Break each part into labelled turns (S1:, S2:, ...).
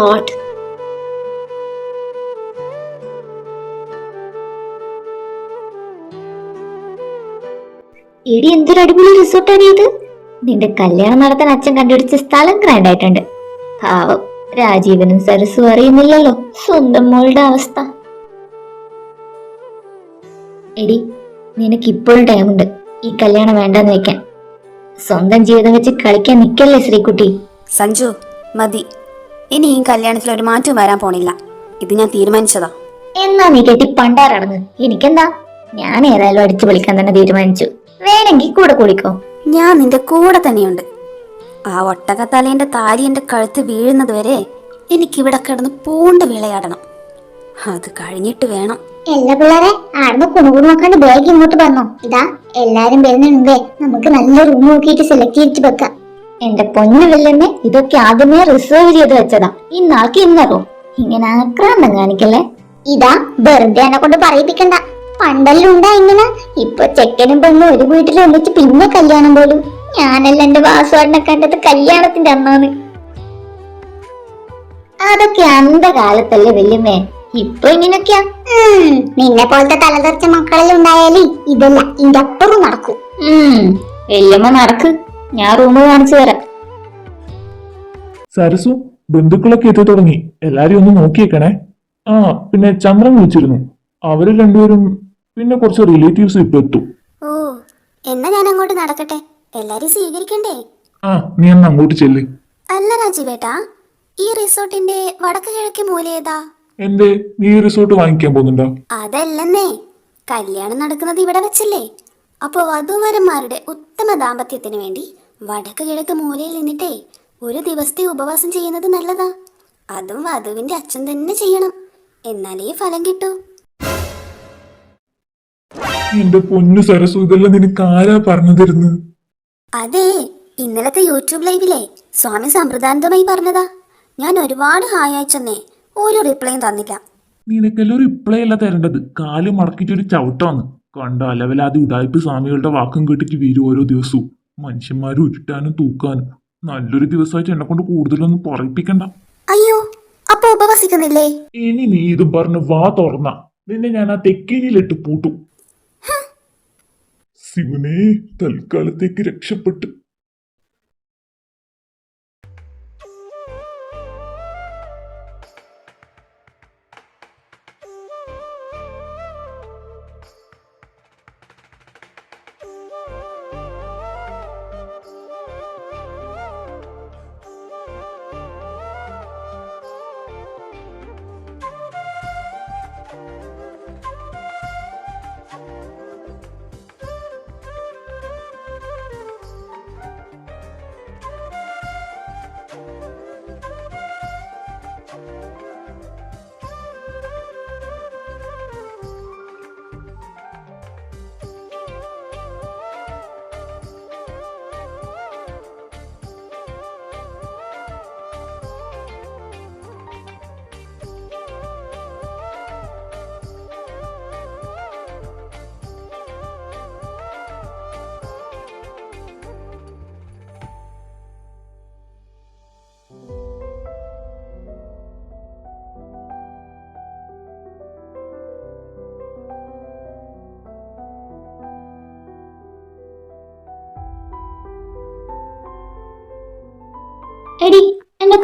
S1: God എടി എന്തൊരു അടിപൊളി റിസോർട്ടാണ് ഇത്. നിന്റെ കല്യാണം നടത്താൻ അച്ഛൻ കണ്ടുപിടിച്ച സ്ഥലം ഗ്രാൻഡ് ആയിട്ടുണ്ട്. പാവം രാജീവനും സരസും അറിയുന്നില്ലല്ലോ. സ്വന്തം മോളുടെ അവസ്ഥ. എടി നിനക്ക് ഇപ്പോഴും ടൈമുണ്ട് ഈ കല്യാണം വേണ്ടെന്ന് വെക്കാൻ. സ്വന്തം ജീവിതം വെച്ച് കളിക്കാൻ നിക്കല്ലേ ശ്രീകുട്ടി?
S2: സഞ്ജു മതി. ഇനി ഈ കല്യാണത്തിൽ ഒരു മാറ്റം വരാൻ പോണില്ല. ഇത് ഞാൻ തീരുമാനിച്ചതാ.
S1: എന്നാ നീ കെട്ടി പണ്ടാറടങ്ങ് എനിക്കെന്താ? ഞാൻ ഏതായാലും അടിച്ചു വിളിക്കാൻ തന്നെ തീരുമാനിച്ചു. വേണമെങ്കിൽ കൂടെ കൂടിക്കോ.
S2: ഞാൻ നിന്റെ കൂടെ തന്നെയുണ്ട്. ആ ഒട്ടകത്തലേന്റെ താലി എന്റെ കഴുത്ത് വീഴുന്നത് വരെ എനിക്ക് ഇവിടെ കിടന്ന് പൂണ്ട് വിളയാടണം. അത് കഴിഞ്ഞിട്ട് വേണം.
S3: എല്ലാ പിള്ളേരെ ആടുന്ന് കുണുകുണു നോക്കാണ്ട് ബാഗ് ഇങ്ങോട്ട് വന്നോ. ഇതാ എല്ലാരും വരുന്നുണ്ടേ നമുക്ക് നല്ല റൂം നോക്കിയിട്ട് സെലക്ട് ചെയ്തിട്ട് വെക്കാം.
S1: എന്റെ പൊന്നു വല്യമ്മേ ഇതൊക്കെ ആദ്യമേ റിസർവ് ചെയ്ത് വെച്ചതാ. ഇന്നാൾക്ക് ഇന്നറോ? ഇങ്ങനെ ആക്രാന്തം കാണിക്കല്ലേ?
S3: ഇതാ വെറുതെ എന്നെ കൊണ്ട് പറയിപ്പിക്കണ്ട. പണ്ടെല്ലാം ഉണ്ടാ ഇങ്ങനെ. ഇപ്പൊ ചെക്കനും പെണ്ണും ഒരു വീട്ടിൽ ഒന്നിച്ച് പിന്നെ കല്യാണം പോലും. ഞാനല്ല എന്റെ വാസുവാടിനെ കണ്ടത് കല്യാണത്തിന്റെ അന്നാണ്
S1: അതൊക്കെ അന്ധകാലത്തല്ലേ വല്യമ്മേ? ഇപ്പൊ ഇങ്ങനൊക്കെയാ
S3: നിന്നെ പോലത്തെ തലതെറിച്ച മക്കളെല്ലാം ഉണ്ടായാലേ ഇതല്ല ഇന്റെ അപ്പുറം നടക്കും.
S1: വല്യമ്മ നടക്ക്. ഞാൻ റൂം കാണിച്ചു തരാം.
S4: സരസു ബന്ധുക്കളൊക്കെ എത്തി തുടങ്ങി. എല്ലാരും ഒന്ന് നോക്കിയേക്കണേ. ആ പിന്നെ ചന്ദ്രൻ വിളിച്ചിരുന്നു. അവർ രണ്ടുപേരും പിന്നെ കുറച്ച് റിലേറ്റീവ്സ് ഇപ്പൊ എത്തും.
S2: ഓ എന്നാ ഞാൻ അങ്ങോട്ട് നടക്കട്ടെ. എല്ലാരും സ്വീകരിക്കണ്ടേ?
S4: ആ നീ എന്നാ അങ്ങോട്ട് ചെല്ല്.
S2: അല്ല രാജീവേട്ടാ ഈ റിസോർട്ടിന്റെ വടക്ക് കിഴക്ക് മൂല ഏതാ?
S4: എന്തേ നീ ഈ റിസോർട്ട് വാങ്ങിക്കാൻ പോകുന്നുണ്ടോ?
S2: അതല്ലെന്നേ കല്യാണം നടക്കുന്നത് ഇവിടെ വെച്ചല്ലേ. അപ്പോൾ വധുവരന്മാരുടെ ഉത്തമ ദാമ്പത്യത്തിന് വേണ്ടി വടക്ക് കിഴക്ക് മൂലയിൽ നിന്നിട്ടേ ഒരു ദിവസത്തെ ഉപവാസം ചെയ്യുന്നത് നല്ലതാ. അതും വധുവിന്റെ അച്ഛൻ തന്നെ ചെയ്യണം. എന്നാലേ ഫലം കിട്ടൂ.
S4: എന്റെ പൊന്നു സരസു ഇതെല്ലാം നിനക്ക് ആരാ പറഞ്ഞു തരുന്നത്?
S2: അതെ ഇന്നലത്തെ യൂട്യൂബ് ലൈവിലെ സ്വാമി സമ്പ്രദാനന്ദമായി പറഞ്ഞതാ. ഞാൻ ഒരുപാട് ഹായ് അയച്ചെന്നേ ഒരു റിപ്ലൈയും തന്നില്ല.
S4: നിനക്കെല്ലാം റിപ്ലൈ അല്ല തരേണ്ടത്? കാൽ മടക്കിയിട്ട് ഒരു ചവിട്ടാന്ന് കണ്ട അലവലാതി ഉടായ്പ സ്വാമികളുടെ വാക്കും കേട്ടിട്ട് വരും ഓരോ ദിവസവും. മനുഷ്യന്മാര് ഉരുട്ടാനും തൂക്കാനും. നല്ലൊരു ദിവസമായിട്ട് എന്നെ കൊണ്ട് കൂടുതലൊന്നും പറയിപ്പിക്കണ്ട.
S2: അയ്യോ അപ്പൊ ഉപവസിക്കുന്നില്ലേ?
S4: ഇനി നീ ഇത് പറഞ്ഞ് വാ തുറന്ന. നിന്നെ ഞാൻ ആ തെക്കിനിയിലിട്ട് പൂട്ടും. ശിവനെ തൽക്കാലത്തേക്ക് രക്ഷപ്പെട്ടു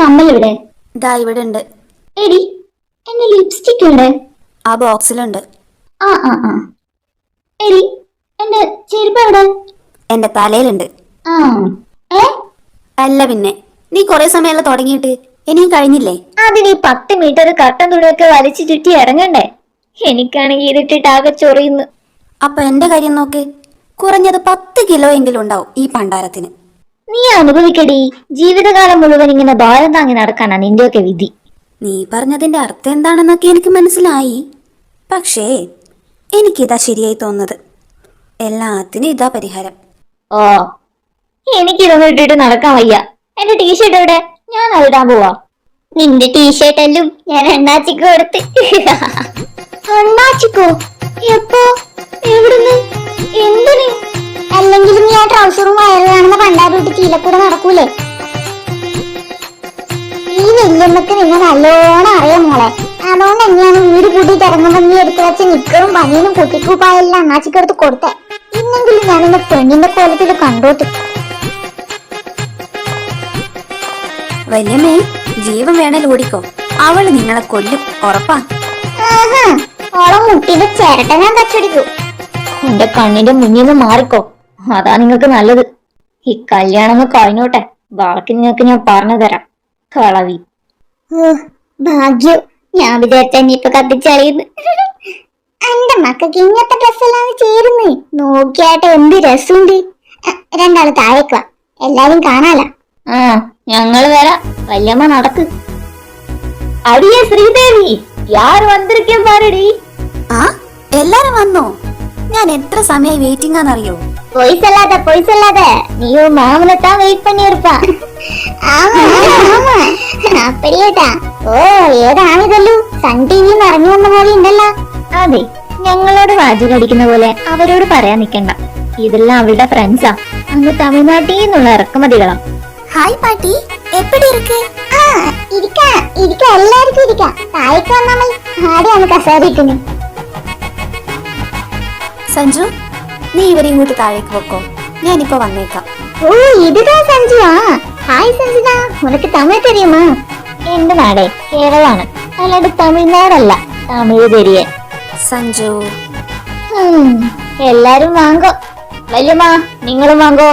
S1: കമ്മൽ ഇവിടെ
S2: ദാ ഇവിടെ ഉണ്ട്
S1: എടി എന്റെ ലിപ്സ്റ്റിക് ഇവിടെ
S2: ആ ബോക്സിലുണ്ട്.
S1: ആ ആ ആ. എടി എന്റെ ചെരുപ്പ് എവിടെ?
S2: എന്റെ തലയിലുണ്ട്.
S1: ആ. ഏ?
S2: അല്ല പിന്നെ നീ കുറെ സമയമല്ല തുടങ്ങിയിട്ട്? ഇനിയും കഴിഞ്ഞില്ലേ?
S1: അതിന് ഈ പത്ത് മീറ്റർ കട്ടൻ തുണിയൊക്കെ വലിച്ചു ചുറ്റി ഇറങ്ങണ്ടേ? എനിക്കാണെങ്കിൽ ഇതിട്ടിട്ട് ആകെ ചൊറിയുന്നു.
S2: അപ്പൊ എന്റെ കാര്യം നോക്ക്. കുറഞ്ഞത് പത്ത് കിലോ എങ്കിലും ഉണ്ടാവും ഈ പണ്ടാരത്തിന്.
S1: നീ അനുഭവിക്കടി ജീവിതകാലം മുഴുവൻ ഇങ്ങനെ ഭാരം താങ്ങി നടക്കാനാ നിന്റെയൊക്കെ വിധി.
S2: നീ പറഞ്ഞതിന്റെ അർത്ഥം എന്താണെന്നൊക്കെ എനിക്ക് മനസ്സിലായി. പക്ഷേ എനിക്കിതാ ശരിയായി തോന്നുന്നത്. എല്ലാത്തിനും ഇതാ പരിഹാരം.
S1: ഓ എനിക്കിതൊന്നും ഇട്ടിട്ട് നടക്കാൻ വയ്യ. എന്റെ ടീഷർട്ട് എവിടെ? ഞാൻ അതിടാൻ പോവാ.
S3: നിന്റെ ടീഷർട്ട് എല്ലാം ഞാൻ അണ്ണാച്ചിക്ക് കൊടുത്ത്. അണ്ണാച്ചിക്കോ എപ്പോ? എവിടുന്ന്? എന്തിന്? അല്ലെങ്കിലും നീ ആ ട്രൗസറും വയറ് പണ്ടാ വീട്ടിൽ ചീലക്കൂടെ നടക്കൂലേ? ഈ വല്യമ്മക്ക് നിന്നെ നല്ലോണം അറിയാം മോളെ. അതുകൊണ്ട് തന്നെയാണ് വീട് കൂട്ടിയിട്ട് ഇറങ്ങുമ്പോ നീ എടുത്തു വെച്ച നിക്കറും പനിയനും കുട്ടിക്കൂപ്പായെല്ലാം അണ്ണാച്ചിക്കെടുത്ത് കൊടുത്തേ? ഇന്നെങ്കിലും ഞാൻ എന്റെ പെണ്ണിന്റെ കോലത്തിൽ കണ്ടോട്ട്
S2: വല്യമ്മേ ജീവൻ വേണേൽ ഓടിക്കോ. അവൾ നിങ്ങളെ കൊല്ലും ഉറപ്പാ.
S3: ആഹാ, ഓളെ മുട്ടിന്റെ ചിരട്ട ഞാൻ കച്ചടിക്കൂ
S1: എന്റെ കണ്ണിന്റെ മുന്നിൽ നിന്ന് മാറിക്കോ. അതാ നിങ്ങൾക്ക് നല്ലത്. ഈ കല്യാണം ഒന്ന് കഴിഞ്ഞോട്ടെ. ബാക്കി നിങ്ങൾക്ക് ഞാൻ പറഞ്ഞു തരാം. കളവി.
S3: ഭാഗ്യം. ഞാൻ വിചാരിച്ച നീ ഇപ്പൊ കത്തിച്ചളിയുന്നു എന്റെ മക്കൾക്ക് ഇങ്ങനത്തെ ഡ്രസ്സെല്ലാം ചേരുന്നു. നോക്കിയായിട്ട് എന്ത് രസമുണ്ട്. രണ്ടാൾ താഴേക്കുവാ എല്ലാരും കാണാലോ.
S1: ആ ഞങ്ങൾ വരാം. വല്യമ്മ നടക്ക്. അടിയ ശ്രീദേവി യാർ വന്നിരിക്കാൻ പാരടി
S2: ആ എല്ലാരും വന്നോ? ഞാൻ എത്ര സമയം വെയിറ്റിംഗ് ആണെന്നറിയോ?
S3: பொய் சொல்லாத பொய் சொல்லாத. நீயும் மாமல தான் வெயிட் பண்ணி இருப்பான் ஆமா. ஆமா அப்படியேதான் ഓ ഏതാണിതല്ലോ സൺ ടിവിയിൽ നിറഞ്ഞു വന്ന പോലെ ഉണ്ടല്ലോ.
S1: അതെ ഞങ്ങളോട് വാചക പോലെ അവരോട് പറയാൻ നിക്കണ്ട ഇതെല്ലാം അവളുടെ ഫ്രണ്ട്സാ അങ്ങ് തമിഴ്നാട്ടിൽ നിന്നുള്ള ഇറക്കുമതികളാ.
S2: ഹായ് പാട്ടി. എപ്പടി ഇരിക്ക്?
S3: ആ ഇരിക്ക ഇരിക്ക. എല്ലാവർക്കും ഇരിക്ക. താഴേക്ക് വന്നാമൽ ആടെയാണ് കസേര
S2: സഞ്ജു നീ ഇവരെ ഇങ്ങോട്ട് താഴേക്ക് വെക്കോ ഞാനിപ്പോ വന്നേക്കാം.
S3: ഓ ഇതുതാ സഞ്ജുവാ. ഹായ് സഞ്ജിത ഉനക്ക് തമിഴ് തെരിയുമാ?
S1: എന്റെ നാടേ കേരളാണ്. അല്ലാണ്ട് തമിഴ്നാടല്ല. തമിഴ് തെരിയ.
S2: സഞ്ജു.
S1: എല്ലാരും വാങ്ങോ. വല്യമ്മ നിങ്ങളും വാങ്ങോ?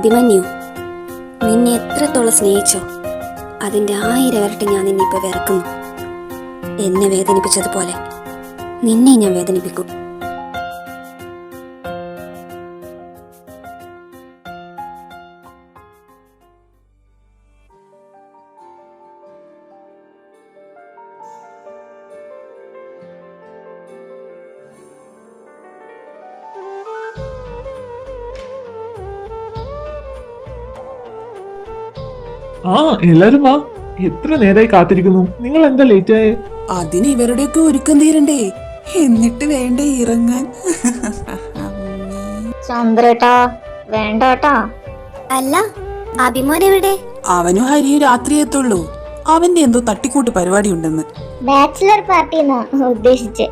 S2: അഭിമന്യു നിന്നെ എത്രത്തോളം സ്നേഹിച്ചോ അതിന്റെ ആയിരം ഇരട്ടി ഞാൻ നിന്നെ ഇപ്പോൾ വെറുക്കുന്നു. എന്നെ വേദനിപ്പിച്ചതുപോലെ നിന്നെ ഞാൻ വേദനിപ്പിക്കും.
S4: ആ എല്ലാരും വാ. എത്ര നേരായി കാത്തിരിക്കുന്നു. നിങ്ങൾ എന്താ ലേറ്റ് ആയേ?
S5: അതിന് ഇവരുടെയൊക്കെ ഒരുക്കം തീരണ്ടേ. എന്നിട്ട് വേണ്ടേ ഇറങ്ങാൻ?
S1: ചന്ദ്രേട്ടാ വേണ്ടട്ടാ?
S2: അല്ല അഭിമോൻ എവിടെ?
S5: അവനും ഹരിയും രാത്രി എത്തുള്ളൂ. അവന്റെ എന്തോ തട്ടിക്കൂട്ട് പരിപാടി ഉണ്ടെന്ന്
S3: ബാച്ചിലർ പാർട്ടി എന്നാ ഉദ്ദേശിച്ച്.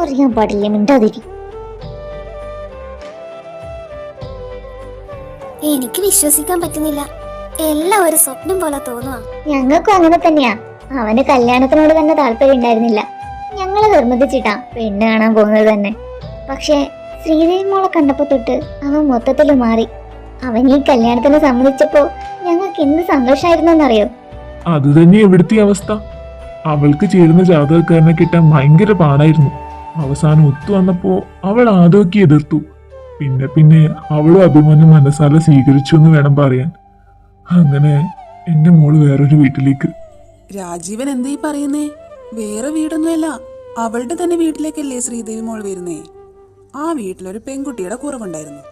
S1: അറിയാൻ പാടില്ല മിണ്ടാതിരി.
S2: എനിക്ക് വിശ്വസിക്കാൻ പറ്റുന്നില്ല. എല്ലാം ഒരു സ്വപ്നം പോലെ തോന്നുവാ.
S1: ഞങ്ങൾക്കും അങ്ങനെ തന്നെയാ. അവന് കല്യാണത്തിനോട് തന്നെ താല്പര്യം ഉണ്ടായിരുന്നില്ല. ഞങ്ങൾ നിർബന്ധിച്ചിട്ടാ പെണ്ണ് കാണാൻ പോകുന്നത് തന്നെ. പക്ഷേ ശ്രീദേവി മോളെ കണ്ടപ്പോ തൊട്ട് അവൻ മൊത്തത്തിൽ മാറി. അവൻ ഈ കല്യാണത്തിന് സമ്മതിച്ചപ്പോ ഞങ്ങൾക്ക് എന്ത് സന്തോഷായിരുന്നറിയോ
S4: അത് തന്നെ എവിടുത്തെ അവസ്ഥ. അവൾക്ക് ചേരുന്ന ജാതകക്കാരനെ കിട്ടാൻ ഭയങ്കര പാടായിരുന്നു. അവസാനം ഒത്തു വന്നപ്പോ അവൾ ആദ്യമൊക്കെ എതിർത്തു. പിന്നെ പിന്നെ അവളും അഭിമാനം മനസ്സാല സ്വീകരിച്ചു എന്ന് വേണം പറയാൻ. അങ്ങനെ എന്റെ മോൾ വേറൊരു വീട്ടിലേക്ക്.
S5: രാജീവൻ എന്തായി പറയുന്നേ? വേറെ വീടൊന്നുമല്ല. അവളുടെ തന്നെ വീട്ടിലേക്കല്ലേ ശ്രീദേവി മോൾ വരുന്നേ? ആ വീട്ടിലൊരു പെൺകുട്ടിയുടെ കുറവുണ്ടായിരുന്നു.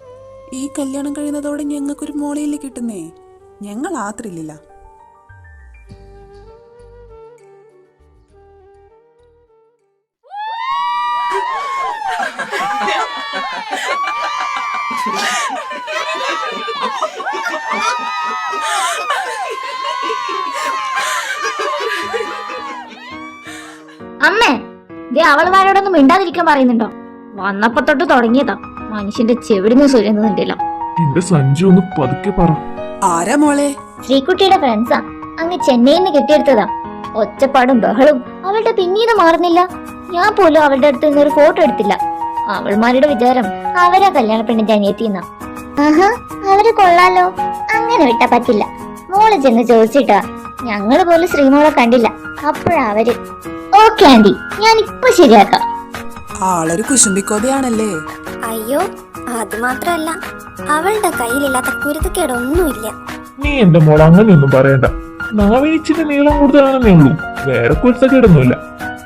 S5: ഈ കല്യാണം കഴിയുന്നതോടെ ഞങ്ങൾക്കൊരു മോളയില്ലേ കിട്ടുന്നേ? ഞങ്ങൾ ആത്രില്ല
S1: അമ്മേ ദേ അവളുമാരോടൊന്നും മിണ്ടാതിരിക്കാൻ പറയുന്നുണ്ടോ? വന്നപ്പോ തൊട്ട് തുടങ്ങിയതാ. മനുഷ്യന്റെ ചെവിടിന്ന് സുരന്നുണ്ടല്ലോ
S4: എന്റെ സഞ്ജു ഒന്ന് പതുക്കെ പറ.
S5: ആരാ മോളെ?
S1: ശ്രീകുട്ടിയുടെ ഫ്രണ്ട്സാ. അങ്ങ് ചെന്നൈയിൽ നിന്ന് കെട്ടിയെടുത്തതാ. ഒച്ചപ്പാടും ബഹളും അവളുടെ പിന്നീട് മാറുന്നില്ല. ഞാൻ പോലും അവളുടെ അടുത്ത് നിന്ന് ഒരു ഫോട്ടോ എടുത്തില്ല. അവൾമാരുടെ വിചാരം അവരാ കല്യാണ പെണ്ണിന്റെ അനിയത്തിന്ന.
S3: ആഹാ അവർ കൊള്ളാലോ. അങ്ങനെ വിട്ടാ പറ്റില്ല.
S1: മോൾ ചെന്ന് ചോദിച്ചിട്ടാ. ഞങ്ങൾ പോലും ശ്രീമോളെ കണ്ടില്ല. അപ്പോഴാ അവർ. Okay aunty. ഞാൻ ഇപ്പൊ ശരിയാക്കാം.
S5: ആളൊരു കുശുംബിക്കോതയാണല്ലേ
S2: അയ്യോ അത് മാത്രല്ല. അവളുടെ കയ്യിലില്ലാത്ത കുരുത്തക്കേടൊന്നുമില്ല.
S4: നീ എന്റെ മോൾ അങ്ങനെയൊന്നും പറയണ്ട. നാവിനിച്ചിട്ട് നീളം കൂടുതലാണെന്നേ ഉള്ളൂ. വേറെ കുരുത്തക്കേടൊന്നുമില്ല.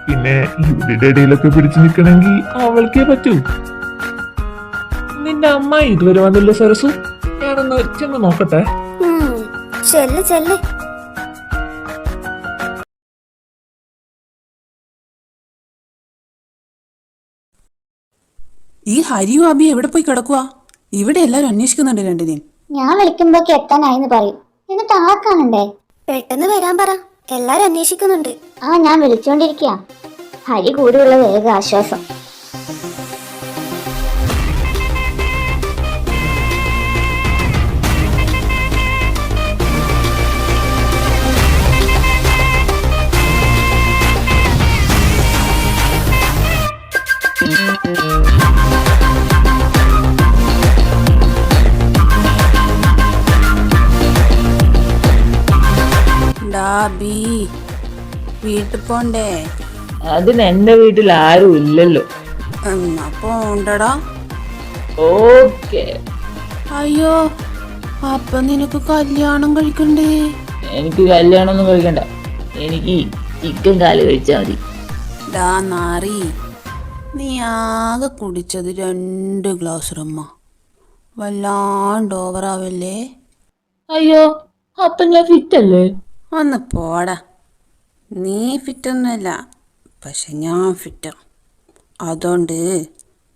S4: പിന്നെ ഇവരുടെ ഇടയിലൊക്കെ പിടിച്ചു നിൽക്കണമെങ്കിൽ അവൾക്കേ പറ്റൂ. നിന്റെ അമ്മ ഇതുവരെ വന്നില്ല സരസു? ഞാനൊന്ന് ചെന്ന് നോക്കട്ടെ.
S2: ചെല്ല് ചെല്ല്.
S5: ഈ ഹരിയും അബി എവിടെ പോയി കിടക്കുക ഇവിടെ എല്ലാരും അന്വേഷിക്കുന്നുണ്ട് രണ്ടിനെയും.
S3: ഞാൻ വിളിക്കുമ്പോക്ക് എത്താനായി പറയും. എന്നിട്ട് ആക്കാണണ്ടേ
S2: പെട്ടെന്ന് വരാൻ പറ. എല്ലാരും അന്വേഷിക്കുന്നുണ്ട്.
S3: ആ ഞാൻ വിളിച്ചോണ്ടിരിക്കുക ഹരി കൂടെയുള്ള വേഗ ആശ്വാസം.
S5: വീട്ടിൽ പോണ്ടേ?
S6: അതിന് എന്റെ വീട്ടിൽ ആരും ഇല്ലല്ലോ.
S5: എന്നാ പോണ്ടടാ
S6: ഓക്കെ.
S5: അയ്യോ അപ്പൊ നിനക്ക് കല്യാണം കഴിക്കണ്ടേ?
S6: എനിക്ക് കല്യാണം ഒന്നും കഴിക്കണ്ട. എനിക്ക് ചിക്കൻ കാൽ കഴിച്ചാൽ മതി.
S5: ഡാ നാറി നീ ആകെ കുടിച്ചത് രണ്ട് ഗ്ലാസ് റമ്മ. വല്ലാണ്ട് ഓവറാവല്ലേ
S6: അയ്യോ അപ്പൊ ഞാൻ ഫിറ്റല്ലേ
S5: ഒന്ന് പോടാ. നീ ഫിറ്റൊന്നുമല്ല പക്ഷെ ഞാൻ ഫിറ്റാ അതുകൊണ്ട്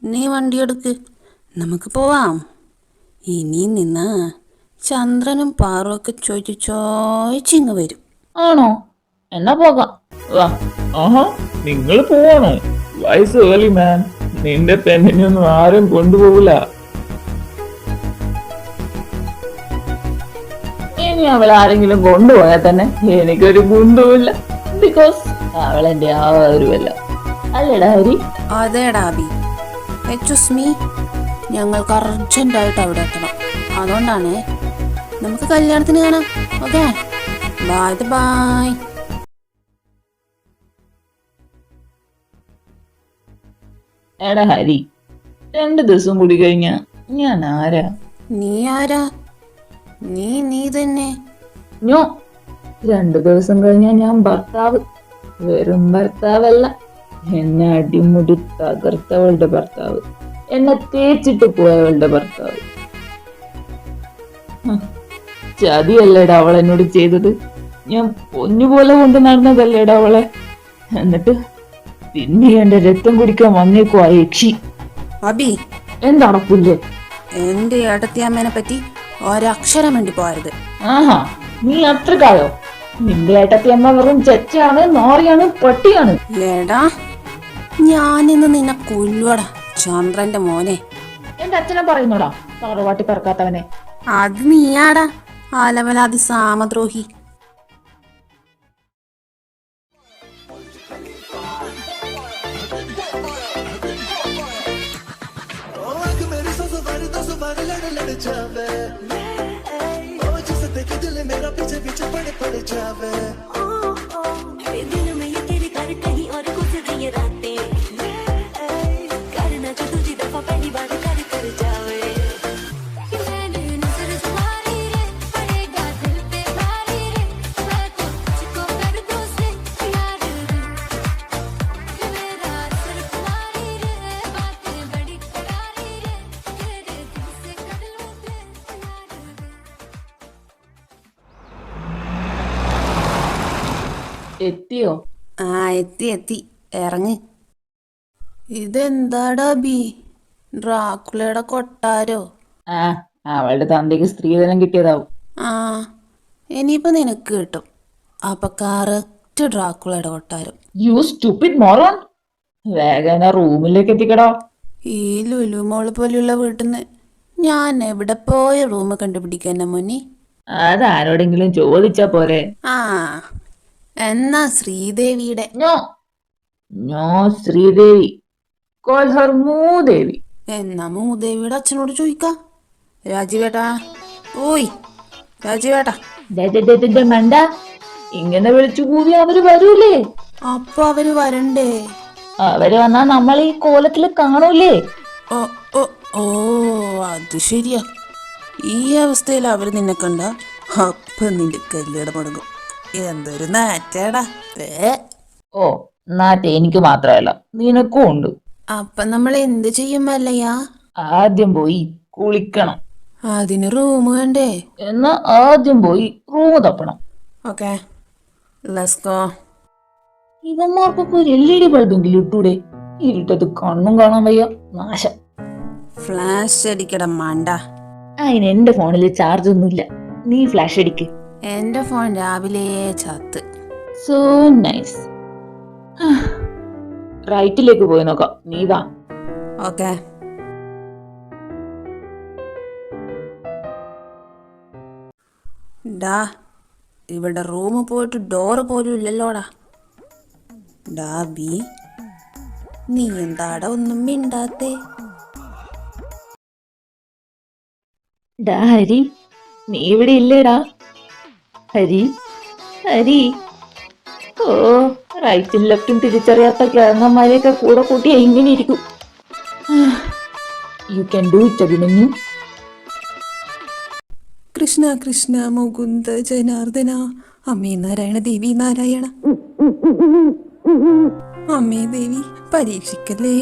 S5: നീ വണ്ടി എടുക്ക് നമുക്ക് പോവാം. ഇനി നിന്ന് ചന്ദ്രനും പാറും ഒക്കെ ചോദിച്ചു ചോദിച്ചിങ്ങ് വരും.
S6: ആണോ? എന്നാ പോകാം. വാ. ആഹാ നിങ്ങൾ പോവാണോ. വയസ്സ് ഏർലി മാൻ നിന്റെ പെണ്ണിനെ ഒന്നും ആരും കൊണ്ടുപോകില്ല ഇനി അവൾ ആരെങ്കിലും കൊണ്ടുപോയാൽ തന്നെ എനിക്കൊരു ബുന്ധുമില്ല ബിക്കോസ് അവൾ എന്റെ ആരുമല്ല അല്ലേടാ ഹരി?
S5: അതേടാ അബി എച്ച് മീ ഞങ്ങൾക്ക് അർജന്റായിട്ട് അവിടെ എത്തണം. അതുകൊണ്ടാണ്. നമുക്ക് കല്യാണത്തിന് കാണാം. ഓക്കെ? ബൈ ബൈ
S6: എടാ ഹരി രണ്ട് ദിവസം കൂടി കഴിഞ്ഞ ഞാൻ ആരാ?
S5: നീ ആരാ? നീ നീ തന്നെ.
S6: ഞോ രണ്ടു ദിവസം കഴിഞ്ഞാൽ ഞാൻ ഭർത്താവ് വെറും ഭർത്താവല്ല എന്നെ അടിമുടി തകർത്തവളുടെ ഭർത്താവ് എന്നെ തേച്ചിട്ട് പോയവളുടെ ഭർത്താവ്. ചതിയല്ലേടാ അവൾ എന്നോട് ചെയ്തത്. ഞാൻ പൊന്നുപോലെ കൊണ്ട് നടന്നതല്ലേടാ അവളെ. എന്നിട്ട് പിന്നെ എന്റെ രക്തം കുടിക്കാൻ വന്നേക്കുവാ യക്ഷി.
S5: അബി.
S6: എന്താണ് പുല്ല്
S5: എന്റെ ഏട്ടത്തിയമ്മേനെ പറ്റി ഒരക്ഷരം വേണ്ടി പോയത്
S6: ആഹാ നീ അത്രക്കായോ? നിന്റെ ഏട്ടത്തി അമ്മ വെറും ചെച്ചാണ് നോറിയാണ് പട്ടിയാണ്
S5: ഏടാ ഞാനിന്ന് നിന്നെ കൊല്ലുവടാ ചന്ദ്രന്റെ മോനെ
S6: എന്റെ അച്ഛനെ പറയുന്നോടാ തറവാട്ടി പറക്കാത്തവനെ
S5: അത് നീയാടാ ആലവലാതി സാമദ്രോഹി
S7: आंख मेरी सो सवारी दो सवारी लड़ लड़ जावे ओ जिसे देखे दिल मेरा पीछे पीछे पड़ पड़ जावे
S8: दिल में
S6: എത്തിയോ?
S5: ആ എത്തി എത്തി. ഇറങ്ങി. ഇതെന്താടാ ബി? ഡ്രാക്കുലയുടെ കൊട്ടാരോ?
S6: ആ അവളുടെ തന്തയ്ക്ക് സ്ത്രീധനം കിട്ടിയതാവും.
S5: ആ ഇനിയിപ്പോ നിനക്ക് കിട്ടും. അപ്പൊ കറക്റ്റ് ഡ്രാക്കുളയുടെ കൊട്ടാരം.
S6: യു സ്റ്റുപ്പിഡ് മോറോൺ വേഗം റൂമിലേക്ക് എത്തിക്കടോ.
S5: ഈ ലുലുമോൾ പോലെയുള്ള വീട്ടിൽ നിന്ന് ഞാൻ എവിടെ പോയ റൂം കണ്ടുപിടിക്കാൻ മുന്നി
S6: അതാരോടെങ്കിലും ചോദിച്ചാ പോരെ.
S5: ആ. എന്നാ ശ്രീദേവിയുടെ?
S6: ഞോ ഞോ ശ്രീദേവി. കോൾ ഹർ മൂദേവി.
S5: എന്നാ മൂദേവിയുടെ അച്ഛനോട് ചോദിക്കാം. രാജീവേട്ടാ ഓയ് രാജീവേട്ടാ.
S6: മണ്ട. ഇങ്ങനെ വിളിച്ചു കൂവി അവർ വരൂലേ?
S5: അപ്പൊ അവർ വരണ്ടേ?
S6: അവർ വന്നാ നമ്മൾ ഈ കോലത്തിൽ കാണൂലേ?
S5: ഓ ഓ ഓ അത് ശരിയാ. ഈ അവസ്ഥയിൽ അവർ നിന്നെ കണ്ട അപ്പൊ നിന്റെ കല്യാണം മുടങ്ങും. എന്തൊരു നാറ്റാടാ. ഏ
S6: ഓ നാറ്റ എനിക്ക് മാത്രമല്ല നിനക്കും ഉണ്ട്.
S5: അപ്പൊ നമ്മൾ എന്ത് ചെയ്യും അല്ലയാ
S6: ആദ്യം പോയി കുളിക്കണം.
S5: അതിന് റൂം വേണ്ടേ?
S6: എന്നാ ആദ്യം പോയി റൂം തപ്പണം.
S5: ഓക്കെ ലസ്കോ
S6: ഇവന്മാർക്കൊക്കെ ഒരു എൽ ഇ ഡി ബൾബെങ്കിലും ഇട്ടൂടെ? ഇരുട്ടത്ത് കണ്ണും കാണാൻ വയ്യ. നാശം.
S5: ഫ്ലാഷ് അടിക്കട മണ്ട.
S6: അതിന് എന്റെ ഫോണിൽ ചാർജ് ഒന്നുമില്ല. നീ ഫ്ലാഷ് അടിക്ക്.
S5: എന്റെ ഫോൺ രാവിലെ ചത്ത്.
S6: സോ നൈസ് റൈറ്റിലേക്ക് പോയി നോക്കാം. നീ വാ.
S5: ഓക്കെ. ഡാ ഇവിടെ റൂം പോയിട്ട് ഡോറ് പോലും ഇല്ലല്ലോടാ. ഡാ ബി നീ എന്താടാ ഒന്നും മിണ്ടാത്തേ?
S6: ഡാ ഹരി നീ ഇവിടെ ഇല്ലേടാ. ഹരി ഹരി. ഓ റൈറ്റും ലെഫ്റ്റും തിരിച്ചറിയാത്ത കിഴങ്ങന്മാരെയൊക്കെ കൂടെ കൂട്ടി ഇങ്ങനെ ഇരിക്കും. You can do it Abhimanyu.
S5: Krishna Krishna Mukunda Janardana അമ്മേ നാരായണ ദേവി നാരായണ. അമ്മേ ദേവി പരീക്ഷിക്കല്ലേ?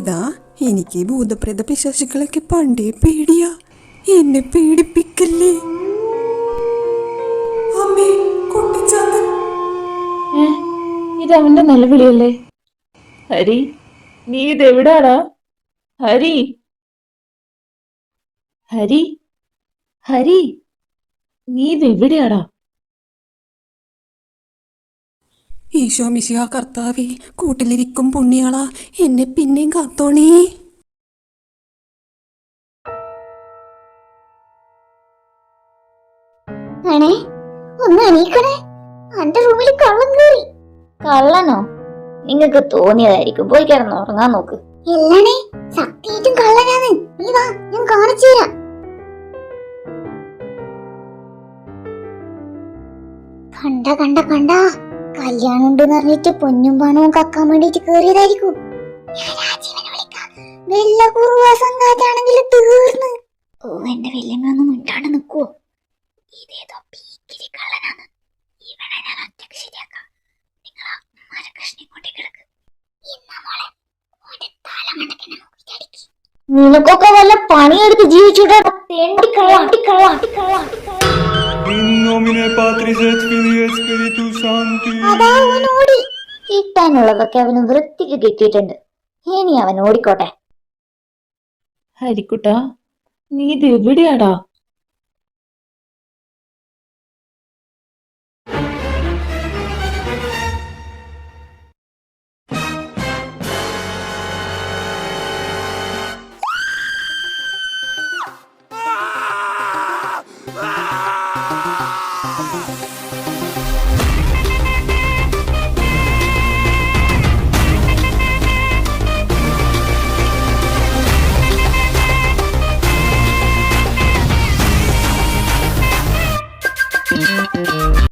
S5: ഇതാ എനിക്ക് ഭൂതപ്രേത പിശാശുക്കളൊക്കെ പണ്ടേ പേടിയാ. എന്നെ പേടിപ്പിക്കല്ലേ?
S6: ഇത് അവന്റെ നിലവിളിയല്ലേ? ഹരി നീ ഇതെവിടാടാ? ഹരി. ഹരി. ഹരി നീ ഇതെവിടെയാടാ?
S5: ഈശോ മിശിഹ കർത്താവി കൂട്ടിലിരിക്കും പുണ്യാളാ എന്നെ പിന്നെയും കാത്തോണേ.
S3: ആണേ ഒന്ന് അനീക്കണേ എന്റെ റൂമിൽ കള്ളം കയറി
S1: കള്ളനോ? നിങ്ങക്ക് തോന്നിയതായിരിക്കും. പോയി കിടന്ന് ഉറങ്ങാൻ നോക്ക്.
S3: നീ വാ ഞാൻ കണ്ട കണ്ട കണ്ട. കല്യാണം ഉണ്ടെന്ന് പറഞ്ഞിട്ട് പൊന്നും പണവും കക്കാൻ വേണ്ടിട്ട് കേറിയതായിരിക്കും. ഓ എന്റെ വല്യമ്മ ഒന്ന് മിണ്ടാണ്ട് നിക്കുവോ ഇതേതോ ഇവനെ ഞാൻ ഒറ്റയ്ക്ക് ആ കിടക്ക്
S1: നിനക്കൊക്കെ വല്ല പണിയെടുത്ത് കിട്ടാനുള്ളതൊക്കെ അവന് വൃത്തിക്ക് കിട്ടിയിട്ടുണ്ട്. ഇനി അവൻ ഓടിക്കോട്ടെ.
S6: ഹരിക്കുട്ടാ നീ ഇത് എവിടെയാടാ?